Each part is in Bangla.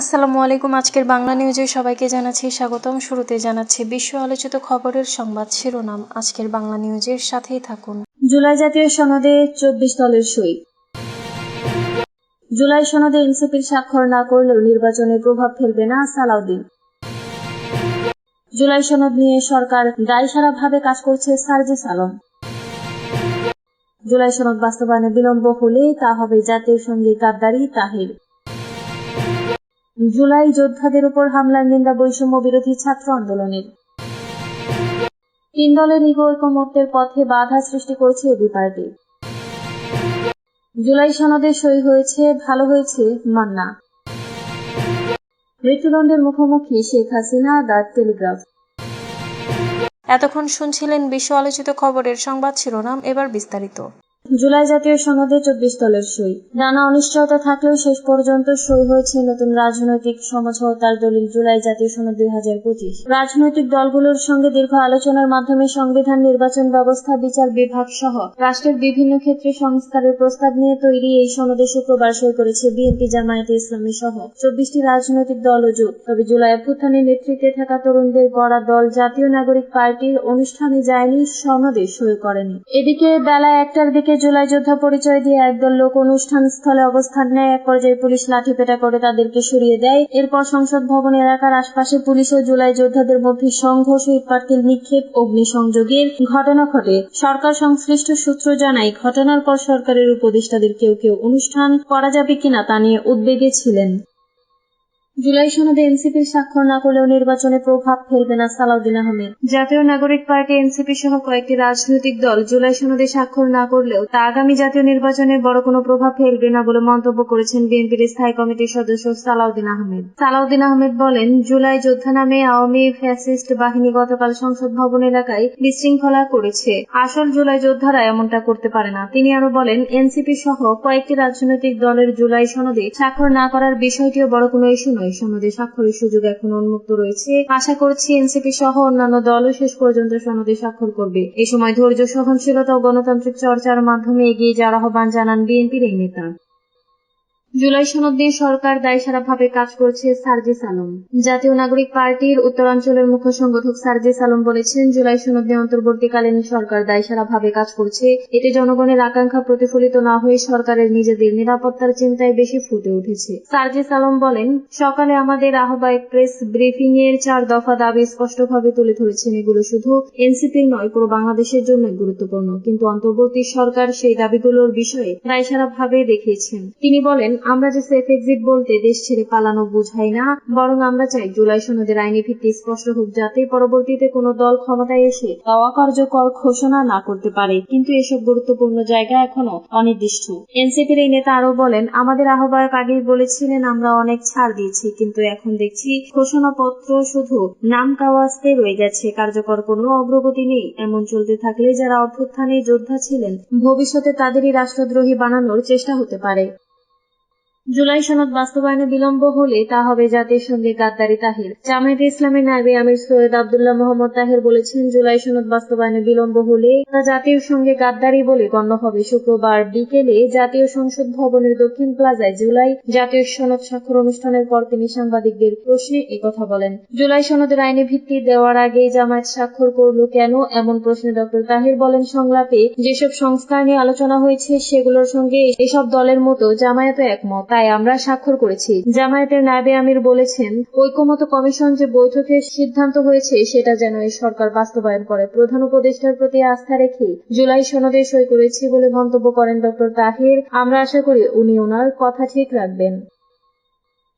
আসসালামু আলাইকুম, আজকের বাংলা নিউজে সবাইকে জানাচ্ছি স্বাগতম। শুরুতে জানাচ্ছি বিশ্ব আলোচিত খবরের সংবাদ শিরোনাম। আজকের বাংলা নিউজের সাথেই থাকুন। জুলাই জাতীয় সনদে চব্বিশ দলের সই। জুলাই সনদে এনসিপির স্বাক্ষর না করলেও নির্বাচনে প্রভাব ফেলবে না সালাউদ্দিন। জুলাই সনদ নিয়ে সরকার দায়সারাভাবে কাজ করছে সার্জিস আলম। জুলাই সনদ বাস্তবায়নে বিলম্ব হলে তা হবে জাতীয় সঙ্গে গাদ্দারি, তাহির। জুলাই যোদ্ধাদের উপর হামলার নিন্দা বৈষম্য বিরোধী ছাত্র আন্দোলনের। তিন দলের ইগো ঐকমত্যের পথে বাধা সৃষ্টি করছে এবি পার্টি জুলাই সনদে সই হয়েছে, ভালো হয়েছে মান্না। মৃত্যুদণ্ডের মুখোমুখি শেখ হাসিনা, দ্য টেলিগ্রাফ। এতক্ষণ শুনছিলেন বিশ্ব আলোচিত খবরের সংবাদ শিরোনাম, এবার বিস্তারিত। জুলাই জাতীয় সনদে চব্বিশ দলের সই। নানা অনিশ্চয়তা থাকলেও শেষ পর্যন্ত সই হয়েছে নতুন রাজনৈতিক সমঝোতার দলিল জুলাই জাতীয় সনদ দুই হাজার পঁচিশ। রাজনৈতিক দলগুলোর সঙ্গে দীর্ঘ আলোচনার মাধ্যমে সংবিধান নির্বাচন ব্যবস্থা, বিচার বিভাগ সহ রাষ্ট্রের বিভিন্ন ক্ষেত্রে সংস্কারের প্রস্তাব নিয়ে তৈরি এই সনদে শুক্রবার সই করেছে বিএনপি, জামায়াতে ইসলামী সহ চব্বিশটি রাজনৈতিক দল ও জোট। তবে জুলাই অভ্যুত্থানের নেতৃত্বে থাকা তরুণদের গড়া দল জাতীয় নাগরিক পার্টির অনুষ্ঠানে যায়নি, সনদে সই করেনি। এদিকে বেলা একটার দিকে জুলাই যোদ্ধা পরিচয় দিয়ে একদল লোক অনুষ্ঠান স্থলে অবস্থান নেয়। এক পর্যায়ে পুলিশ লাঠিপেটা করে তাদেরকে সরিয়ে দেয়। এরপর সংসদ ভবন এলাকার আশপাশে পুলিশ ও জুলাই যোদ্ধাদের মধ্যে সংঘর্ষ, ইটপাটকেল, নিক্ষেপ, অগ্নিসংযোগের ঘটনা ঘটে। সরকার সংশ্লিষ্ট সূত্র জানায়, ঘটনার পর সরকারের উপদেষ্টাদের কেউ কেউ অনুষ্ঠান করা যাবে কিনা তা নিয়ে উদ্বেগে ছিলেন। জুলাই সনদে এনসিপির স্বাক্ষর না করলেও নির্বাচনে প্রভাব ফেলবে না সালাউদ্দিন আহমেদ। জাতীয় নাগরিক পার্টি, এনসিপি সহ কয়েকটি রাজনৈতিক দল জুলাই সনদে স্বাক্ষর না করলেও তা আগামী জাতীয় নির্বাচনে বড় কোনো প্রভাব ফেলবে না বলে মন্তব্য করেছেন বিএনপির স্থায়ী কমিটির সদস্য সালাউদ্দিন আহমেদ। সালাউদ্দিন আহমেদ বলেন, জুলাই যোদ্ধা নামে আওয়ামী ফ্যাসিস্ট বাহিনী গতকাল সংসদ ভবন এলাকায় বিশৃঙ্খলা করেছে। আসল জুলাই যোদ্ধারা এমনটা করতে পারে না। তিনি আরও বলেন, এনসিপি সহ কয়েকটি রাজনৈতিক দলের জুলাই সনদে স্বাক্ষর না করার বিষয়টিও বড় কোনো ইস্যু নয়। সনদে স্বাক্ষরের সুযোগ এখন উন্মুক্ত রয়েছে। আশা করছি এনসিপি সহ অন্যান্য দলও শেষ পর্যন্ত সনদে স্বাক্ষর করবে। এ সময় ধৈর্য, সহনশীলতা ও গণতান্ত্রিক চর্চার মাধ্যমে এগিয়ে যাওয়ার আহ্বান জানান বিএনপির এই নেতা। জুলাই সনদ নিয়ে সরকার দায়সারাভাবে কাজ করছে সার্জিস আলম। জাতীয় নাগরিক পার্টির উত্তরাঞ্চলের মুখ্য সংগঠক সার্জিস আলম বলেছেন, জুলাই সনদ নিয়ে অন্তর্বর্তীকালীন সরকার দায়সারাভাবে কাজ করছে। এতে জনগণের আকাঙ্ক্ষা প্রতিফলিত না হয়ে সরকারের নিজেদের নিরাপত্তার চিন্তায় বেশি ফুটে উঠেছে। সার্জিস আলম বলেন, সকালে আমাদের আহ্বায়ক প্রেস ব্রিফিং এর চার দফা দাবি স্পষ্টভাবে তুলে ধরেছেন। এগুলো শুধু এনসিপির নয়, পুরো বাংলাদেশের জন্যই গুরুত্বপূর্ণ। কিন্তু অন্তর্বর্তী সরকার সেই দাবিগুলোর বিষয়ে দায়সারাভাবে দেখিয়েছেন। তিনি বলেন আমরা যে সেফ এক্সিট বলতে দেশ ছেড়ে পালানো বুঝাই না, বরং আমরা চাই জুলাই সনদের আইনি ভিত্তি স্পষ্ট হোক যাতে পরবর্তীতে কোনো দল ক্ষমতায় এসে তা অকার্যকর ঘোষণা না করতে পারে। কিন্তু এসব গুরুত্বপূর্ণ জায়গা এখনও অনির্দিষ্ট। এনসিপির এই নেতা আরও বলেন, আমাদের আহ্বায়ক আগেই বলেছিলেন, আমরা অনেক ছাড় দিয়েছি, কিন্তু এখন দেখছি ঘোষণাপত্র শুধু নাম কাওয়াজতে রয়ে গেছে। কার্যকর কোনো অগ্রগতি নেই। এমন চলতে থাকলে যারা অভ্যুত্থানে যোদ্ধা ছিলেন, ভবিষ্যতে তাদেরই রাষ্ট্রদ্রোহী বানানোর চেষ্টা হতে পারে। জুলাই সনদ বাস্তবায়নে বিলম্ব হলে তা হবে জাতির সঙ্গে গাদ্দারি তাহির। জামায়াতে ইসলামের নায়বে আমির সৈয়দ আবদুল্লাহ মোহাম্মদ তাহির বলেছেন, জুলাই সনদ বাস্তবায়নে বিলম্ব হলে তা জাতির সঙ্গে গাদ্দারি বলে গণ্য হবে। শুক্রবার বিকেলে জাতীয় সংসদ ভবনের দক্ষিণ প্লাজায় জুলাই জাতীয় সনদ স্বাক্ষর অনুষ্ঠানের পর তিনি সাংবাদিকদের প্রশ্নে একথা বলেন, জুলাই সনদের আইনি ভিত্তি দেওয়ার আগে জামায়াত স্বাক্ষর করল কেন? এমন প্রশ্নে ডক্টর তাহির বলেন, সংলাপে যেসব সংস্কার নিয়ে আলোচনা হয়েছে সেগুলোর সঙ্গে এসব দলের মতো জামায়াতও একমত। তাই আমরা স্বাক্ষর করেছি। জামায়াতের নায়বে আমির বলেছেন ঐকমত কমিশন যে বৈঠকের সিদ্ধান্ত হয়েছে, সেটা যেন এই সরকার বাস্তবায়ন করে। প্রধান উপদেষ্টার প্রতি আস্থা রেখে জুলাই সনদে সই করেছি বলে মন্তব্য করেন ডক্টর তাহির। আমরা আশা করি উনি ওনার কথা ঠিক রাখবেন।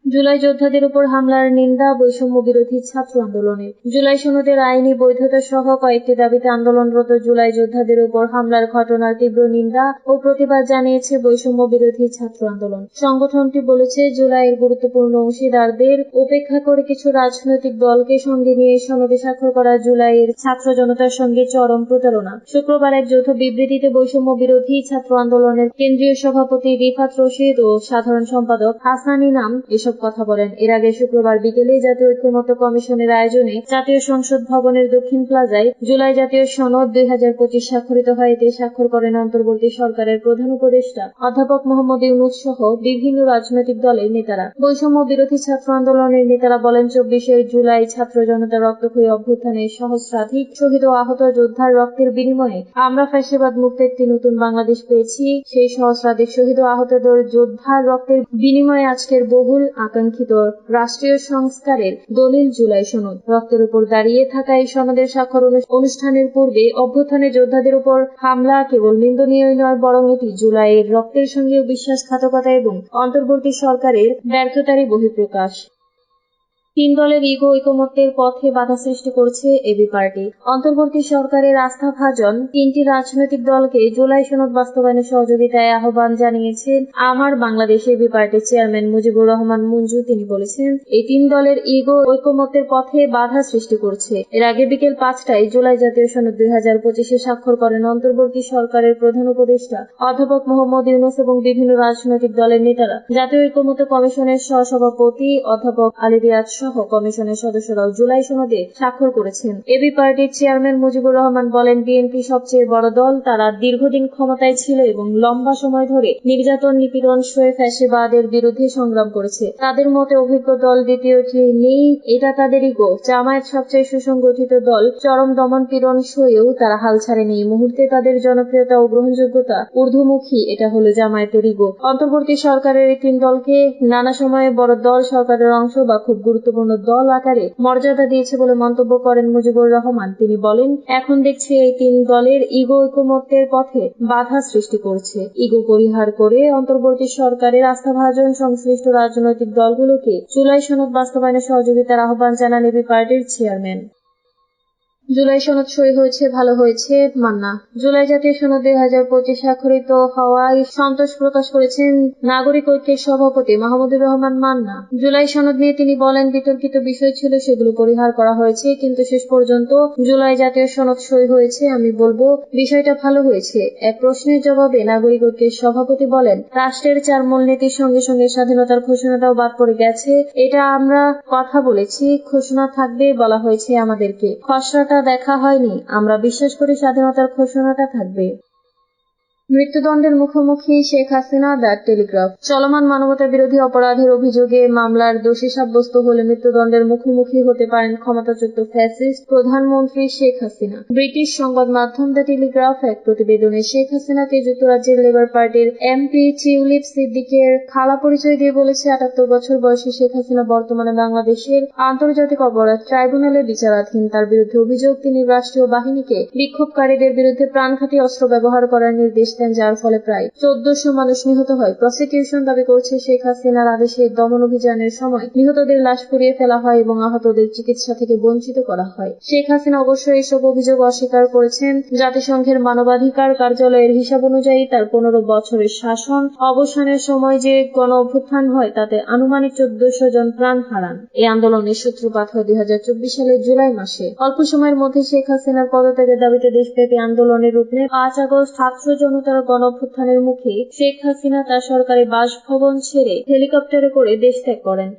জুলাই যোদ্ধাদের উপর হামলার নিন্দা, বৈষম্য বিরোধী ছাত্র আন্দোলনের জুলাই সনদের আইনি বৈধতা সহ কয়েকটি দাবিতে আন্দোলনরত জুলাই যোদ্ধাদের উপর হামলার ঘটনার তীব্র নিন্দা ও প্রতিবাদ জানিয়েছে বৈষম্য বিরোধী ছাত্র আন্দোলন। সংগঠনটি বলেছে, জুলাইয়ের গুরুত্বপূর্ণ অংশীদারদের উপেক্ষা করে কিছু রাজনৈতিক দলকে সঙ্গে নিয়ে সনদে স্বাক্ষর করা জুলাইয়ের ছাত্র জনতার সঙ্গে চরম প্রতারণা। শুক্রবার এক যৌথ বিবৃতিতে বৈষম্য বিরোধী ছাত্র আন্দোলনের কেন্দ্রীয় সভাপতি রিফাত রশিদ ও সাধারণ সম্পাদক হাসানি নাম এসব কথা বলেন। এর আগে শুক্রবার বিকেলে জাতীয় ঐক্যমত্য কমিশনের আয়োজনে জাতীয় সংসদ ভবনের দক্ষিণ প্লাজায় জুলাই জাতীয় সনদ দুই হাজার পঁচিশ স্বাক্ষরিত হয় এতে স্বাক্ষর করেন অন্তর্বর্তী সরকারের প্রধান উপদেষ্টা অধ্যাপক মোহাম্মদ ইউনুস সহ বিভিন্ন রাজনৈতিক দলের নেতারা। বৈষম্য বিরোধী ছাত্র আন্দোলনের নেতারা বলেন, চব্বিশে জুলাই ছাত্র জনতা রক্তক্ষয়ী অভ্যুত্থানে সহস্রাধিক শহীদ ও আহত যোদ্ধার রক্তের বিনিময়ে আমরা ফ্যাসিবাদ মুক্ত একটি নতুন বাংলাদেশ পেয়েছি। সেই সহস্রাধিক শহীদ ও আহতদের যোদ্ধার রক্তের বিনিময়ে আজকের বহুল আকাঙ্ক্ষিত রাষ্ট্রীয় সংস্কারের দলিল জুলাই সনদ। রক্তের উপর দাঁড়িয়ে থাকা এই সনদের স্বাক্ষর অনু- অনুষ্ঠানের পূর্বে অভ্যুত্থানে যোদ্ধাদের উপর হামলা কেবল নিন্দনীয় নয়, বরং এটি জুলাইয়ের রক্তের সঙ্গে বিশ্বাসঘাতকতা এবং অন্তর্বর্তী সরকারের ব্যর্থতারই বহিঃপ্রকাশ। তিন দলের ইগো ঐকমত্যের পথে বাধা সৃষ্টি করছে এবি পার্টি। অন্তর্বর্তী সরকারের আস্থাভাজন তিনটি রাজনৈতিক দলকে জুলাই সনদ বাস্তবায়নে সহযোগিতায় আহ্বান জানিয়েছেন আমার বাংলাদেশ এবি পার্টির চেয়ারম্যান মুজিবুর রহমান মঞ্জু। তিনি বলেছেন, এই তিন দলের ইগো ঐকমত্যের পথে বাধা সৃষ্টি করছে। এর আগে বিকেল পাঁচটায় জুলাই জাতীয় সনদ দুই হাজার পঁচিশে স্বাক্ষর করেন অন্তর্বর্তী সরকারের প্রধান উপদেষ্টা অধ্যাপক মোহাম্মদ ইউনুস এবং বিভিন্ন রাজনৈতিক দলের নেতারা। জাতীয় ঐকমত্য কমিশনের সহসভাপতি অধ্যাপক আলী রিয়াজ সহ কমিশনের সদস্যরাও জুলাই সনদে স্বাক্ষর করেছেন। এবি পার্টির চেয়ারম্যান মুজিবুর রহমান বলেন, বিএনপি সবচেয়ে বড় দল, তারা দীর্ঘদিন ক্ষমতায় ছিল এবং লম্বা সময় ধরে নির্যাতন, নিপীড়ন সয়ে ফ্যাসিবাদের বিরুদ্ধে সংগ্রাম করেছে। তাদের মতে, অভিজ্ঞ দল দ্বিতীয়টি নেই, এটা তাদের ইগো জামায়াত সবচেয়ে সুসংগঠিত দল, চরম দমন পীড়ন সয়েও তারা হাল ছাড়েনি। এই মুহূর্তে তাদের জনপ্রিয়তা ও গ্রহণযোগ্যতা ঊর্ধ্বমুখী, এটা হলো জামায়াতের ইগো অন্তর্বর্তী সরকারের এই তিন দলকে নানা সময়ে বড় দল, সরকারের অংশ বা খুব গুরুত্বপূর্ণ দল আকারে মর্যাদা দিয়েছে বলে মন্তব্য করেন মুজিবুর রহমান। তিনি বলেন, এখন দেখছি এই তিন দলের ইগো ঐকমত্যের পথে বাধা সৃষ্টি করছে। ইগো পরিহার করে অন্তর্বর্তী সরকারের আস্থাভাজন সংশ্লিষ্ট রাজনৈতিক দলগুলোকে চুলাই সনদ বাস্তবায়নে সহযোগিতার আহ্বান জানান এবি পার্টির চেয়ারম্যান। জুলাই সনদ সই হয়েছে, ভালো হয়েছে, মান্না। জুলাই জাতীয় সনদ দুই হাজার পঁচিশ স্বাক্ষরিত হওয়ায় সন্তোষ প্রকাশ করেছেন নাগরিক ঐক্যের সভাপতি মাহমুদুর রহমান মান্না। জুলাই সনদ নিয়ে তিনি বলেন, বিতর্কিত বিষয় ছিল, সেগুলো পরিহার করা হয়েছে, কিন্তু শেষ পর্যন্ত জুলাই জাতীয় সনদ সই হয়েছে, আমি বলব, বিষয়টা ভালো হয়েছে। এক প্রশ্নের জবাবে নাগরিক ঐক্যের সভাপতি বলেন, রাষ্ট্রের চার মূলনীতির সঙ্গে সঙ্গে স্বাধীনতার ঘোষণাটাও বাদ পড়ে গেছে, এটা আমরা কথা বলেছি, ঘোষণা থাকবে বলা হয়েছে আমাদেরকে। খসড়াটা দেখা হয়নি আমরা বিশ্বাস করি স্বাধীনতার ঘোষণাটা থাকবে। মৃত্যুদণ্ডের মুখোমুখি শেখ হাসিনা দ্য টেলিগ্রাফ। চলমান মানবতা বিরোধী অপরাধের অভিযোগে মামলার দোষী সাব্যস্ত হলে মৃত্যুদণ্ডের মুখোমুখি হতে পারেন ক্ষমতাচ্যুত ফ্যাসিস্ট প্রধানমন্ত্রী শেখ হাসিনা। ব্রিটিশ সংবাদ মাধ্যম দ্য টেলিগ্রাফ এক প্রতিবেদনে শেখ হাসিনাকে যুক্তরাজ্যের লেবার পার্টির এমপি টিউলিপ সিদ্দিকের খালা পরিচয় দিয়ে বলেছে, আটাত্তর বছর বয়সী শেখ হাসিনা বর্তমানে বাংলাদেশের আন্তর্জাতিক অপরাধ ট্রাইব্যুনালে বিচারাধীন। তার বিরুদ্ধে অভিযোগ, তিনি রাষ্ট্রীয় বাহিনীকে বিক্ষোভকারীদের বিরুদ্ধে প্রাণঘাতী অস্ত্র ব্যবহার করার নির্দেশ দেন যার ফলে প্রায় চোদ্দশো মানুষ নিহত হয়। প্রসিকিউশন দাবি করছে শেখ হাসিনার আদেশে দমন অভিযানের সময় নিহতদের লাশ পুড়িয়ে ফেলা হয় এবং আহতদের চিকিৎসা থেকে বঞ্চিত করা হয়। শেখ হাসিনা অবশ্য এসব অভিযোগ অস্বীকার করেছেন। জাতিসংঘের মানবাধিকার কার্যালয়ের হিসাব অনুযায়ী তার পনেরো বছরের শাসন অবসানের সময় যে গণ অভ্যুত্থান হয়, তাতে আনুমানিক চোদ্দশো জন প্রাণ হারান। এই আন্দোলনের সূত্রপাত হয় দুই হাজার চব্বিশ সালের জুলাই মাসে। অল্প সময়ের মধ্যে শেখ হাসিনার পদত্যাগের দাবিতে দেশব্যাপী আন্দোলনের রূপ নেয় পাঁচ আগস্ট ছাত্র জনতার গণ অভ্যুত্থানের মুখে শেখ হাসিনা তার সরকারি বাসভবন ছেড়ে হেলিকপ্টারে করে দেশ ত্যাগ করেন।